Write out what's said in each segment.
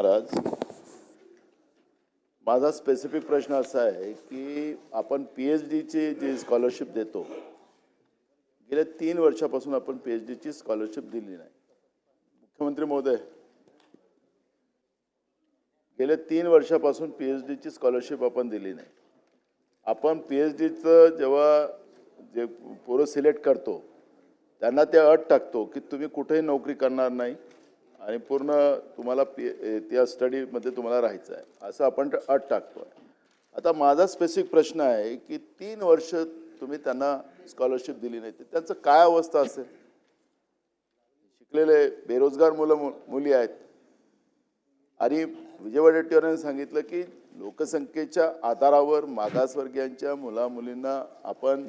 महाराज माझा स्पेसिफिक प्रश्न असा आहे की आपण पी एच डीची जी स्कॉलरशिप देतो गेल्या तीन वर्षापासून आपण पी एच डीची स्कॉलरशिप दिली नाही. मुख्यमंत्री महोदय गेल्या तीन वर्षापासून पी एच डीची स्कॉलरशिप आपण दिली नाही. आपण पी एच डीचं जेव्हा जे पोरं सिलेक्ट करतो त्यांना ते अट टाकतो की तुम्ही कुठेही नोकरी करणार नाही आणि पूर्ण तुम्हाला पी त्या स्टडीमध्ये तुम्हाला राहायचं आहे. असं आपण अट टाकतो आता माझा स्पेसिफिक प्रश्न आहे की तीन वर्ष तुम्ही त्यांना स्कॉलरशिप दिली नाही तर त्यांचं काय अवस्था असेल? शिकलेले बेरोजगार मुलं मुली आहेत. आणि विजय वडेट्टीवारांनी सांगितलं की लोकसंख्येच्या आधारावर मागासवर्गीयांच्या मुला मुलींना आपण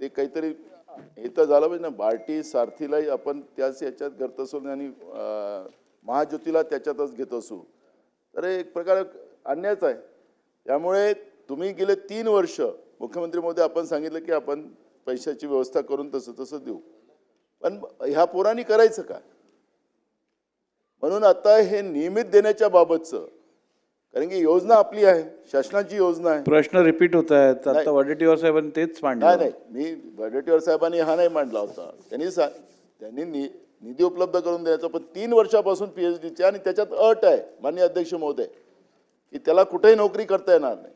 ते काहीतरी हे तर झालं पाहिजे ना. बार्टी सारथीलाही आपण त्याच याच्यात करत असू आणि महाज्योतीला त्याच्यातच घेत असू. तर एक प्रकार अन्यायच आहे. त्यामुळे तुम्ही गेले तीन वर्ष मुख्यमंत्री मोदी आपण सांगितलं की आपण पैशाची व्यवस्था करून तसं तसं देऊ. पण ह्या पोरांनी करायचं काय म्हणून आता हे नियमित देण्याच्या बाबतचं कारण की योजना आपली आहे शासनाची योजना आहे. प्रश्न रिपीट होत आहेत. आता वडेट्टीवार साहेबांनी तेच मांडलं. नाही मी वडेट्टीवार साहेबांनी हा नाही मांडला होता. त्यांनी सा त्यांनी नि निधी उपलब्ध करून द्यायचा पण तीन वर्षापासून पी एच डीचे आणि त्याच्यात अट आहे माननीय अध्यक्ष महोदय की त्याला कुठेही नोकरी करता येणार नाही.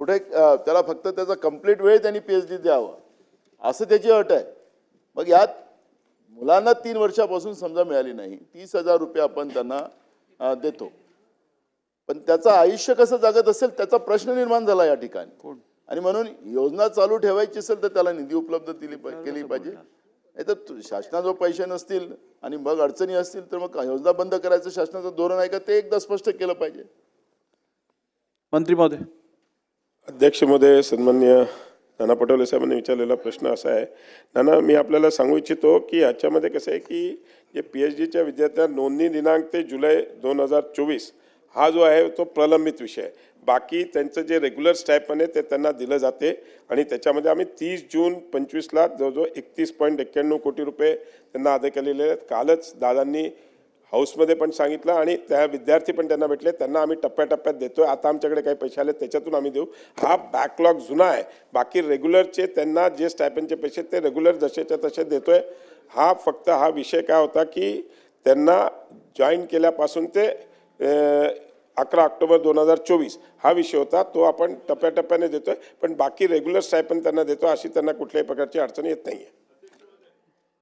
कुठे त्याला फक्त त्याचा कंप्लीट वेळ त्यांनी पी एच डी द्यावा. असं त्याची अट आहे. मग यात मुलांना तीन वर्षापासून समजा मिळाली नाही तीस हजार रुपये आपण त्यांना देतो. पण त्याचं आयुष्य कसं जगत असेल त्याचा प्रश्न निर्माण झाला या ठिकाणी. आणि म्हणून योजना चालू ठेवायची असेल तर त्याला निधी उपलब्ध दिली केली पाहिजे. नाही तर शासनाजवळ पैसे नसतील आणि मग अडचणी असतील तर मग योजना बंद करायचं शासनाचं धोरण आहे का? ते एकदा स्पष्ट केलं पाहिजे. मंत्री महोदय. अध्यक्ष महोदय सन्मान्य नाना पटोले साहेबांनी विचारलेला प्रश्न असा आहे. नाना मी आपल्याला सांगू इच्छितो की याच्यामध्ये कसं आहे की जे पी एच डीच्या विद्यार्थ्यांना नोंदणी दिनांक ते जुलै दोन हजार चोवीस हा जो आहे तो प्रलंबित विषय आहे. बाकी त्यांचं जे रेग्युलर स्टायपन आहे ते त्यांना दिलं जाते. आणि त्याच्यामध्ये आम्ही तीस जून पंचवीसला जवळजवळ एकतीस पॉईंट एक्क्याण्णव कोटी रुपये त्यांना अदा केलेले आहेत. कालच दादांनी हाऊसमध्ये पण सांगितलं आणि त्या विद्यार्थी पण त्यांना भेटले. त्यांना आम्ही टप्प्याटप्प्यात देतोय. आता आमच्याकडे काही पैसे आले त्याच्यातून आम्ही देऊ. हा बॅकलॉग जुना आहे. बाकी रेग्युलरचे त्यांना जे स्टायपनचे पैसे ते रेग्युलर जसेच्या तसे देतोय. हा फक्त हा विषय काय होता की त्यांना जॉईन केल्यापासून ते अकरा ऑक्टोबर दोन हजार चोवीस. हा विषय होता तो आपण टप्प्याटप्प्याने देतोय पण बाकी रेग्युलर स्टायपन त्यांना देतो अशी त्यांना कुठल्याही प्रकारची अडचण येत नाही आहे